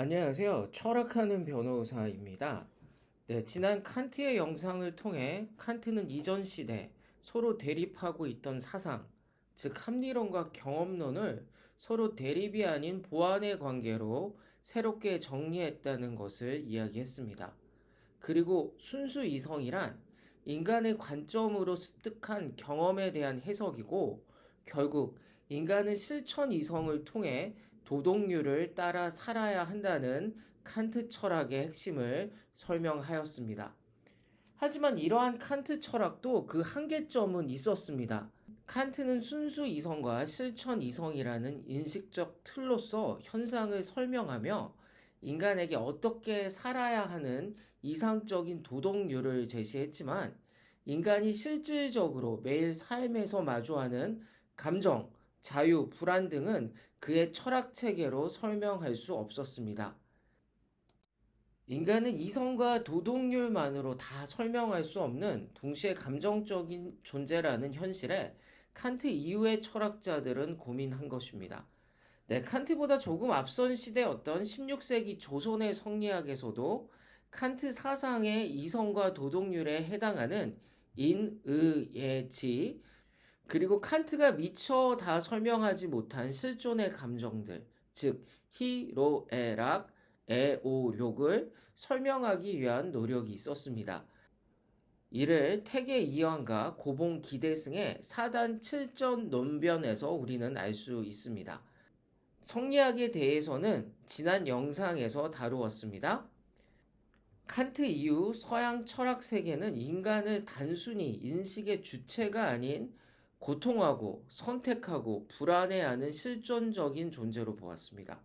안녕하세요. 철학하는 변호사입니다. 네, 지난 칸트의 영상을 통해 칸트는 이전 시대 서로 대립하고 있던 사상, 즉 합리론과 경험론을 서로 대립이 아닌 보완의 관계로 새롭게 정리했다는 것을 이야기했습니다. 그리고 순수 이성이란 인간의 관점으로 습득한 경험에 대한 해석이고 결국 인간은 실천 이성을 통해 도덕률을 따라 살아야 한다는 칸트 철학의 핵심을 설명하였습니다. 하지만 이러한 칸트 철학도 그 한계점은 있었습니다. 칸트는 순수 이성과 실천 이성이라는 인식적 틀로서 현상을 설명하며 인간에게 어떻게 살아야 하는 이상적인 도덕률을 제시했지만 인간이 실질적으로 매일 삶에서 마주하는 감정, 자유, 불안 등은 그의 철학 체계로 설명할 수 없었습니다. 인간은 이성과 도덕률만으로 다 설명할 수 없는 동시에 감정적인 존재라는 현실에 칸트 이후의 철학자들은 고민한 것입니다. 네, 칸트보다 조금 앞선 시대였던 16세기 조선의 성리학에서도 칸트 사상의 이성과 도덕률에 해당하는 인, 의, 예, 지, 그리고 칸트가 미처 다 설명하지 못한 실존의 감정들, 즉 희로애락, 애오욕을 설명하기 위한 노력이 있었습니다. 이를 태계 이황과 고봉 기대승의 사단 7전 논변에서 우리는 알 수 있습니다. 성리학에 대해서는 지난 영상에서 다루었습니다. 칸트 이후 서양 철학 세계는 인간을 단순히 인식의 주체가 아닌 고통하고 선택하고 불안해하는 실존적인 존재로 보았습니다.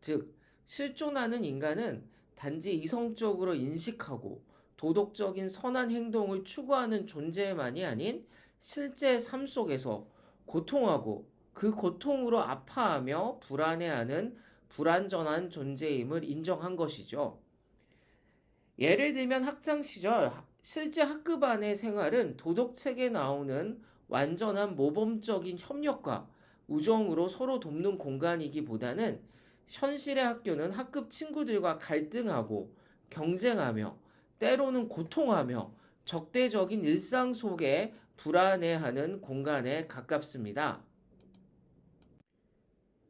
즉, 실존하는 인간은 단지 이성적으로 인식하고 도덕적인 선한 행동을 추구하는 존재만이 아닌 실제 삶 속에서 고통하고 그 고통으로 아파하며 불안해하는 불완전한 존재임을 인정한 것이죠. 예를 들면 학창 시절 실제 학급 안의 생활은 도덕책에 나오는 완전한 모범적인 협력과 우정으로 서로 돕는 공간이기보다는 현실의 학교는 학급 친구들과 갈등하고 경쟁하며 때로는 고통하며 적대적인 일상 속에 불안해하는 공간에 가깝습니다.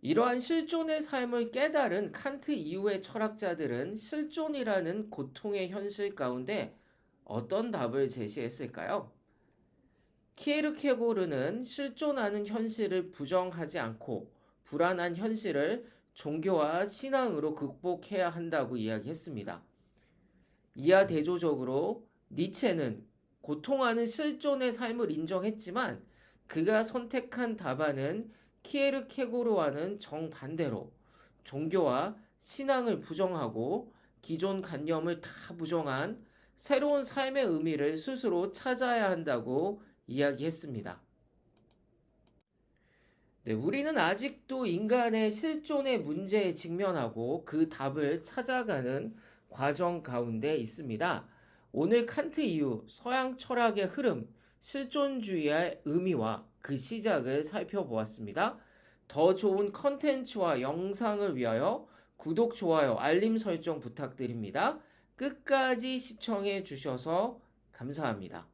이러한 실존의 삶을 깨달은 칸트 이후의 철학자들은 실존이라는 고통의 현실 가운데 어떤 답을 제시했을까요? 키에르케고르는 실존하는 현실을 부정하지 않고 불안한 현실을 종교와 신앙으로 극복해야 한다고 이야기했습니다. 이하 대조적으로 니체는 고통하는 실존의 삶을 인정했지만 그가 선택한 답안은 키에르케고르와는 정반대로 종교와 신앙을 부정하고 기존 관념을 다 부정한 새로운 삶의 의미를 스스로 찾아야 한다고 이야기했습니다. 네, 우리는 아직도 인간의 실존의 문제에 직면하고 그 답을 찾아가는 과정 가운데 있습니다. 오늘 칸트 이후 서양 철학의 흐름, 실존주의의 의미와 그 시작을 살펴보았습니다. 더 좋은 컨텐츠와 영상을 위하여 구독, 좋아요, 알림 설정 부탁드립니다. 끝까지 시청해 주셔서 감사합니다.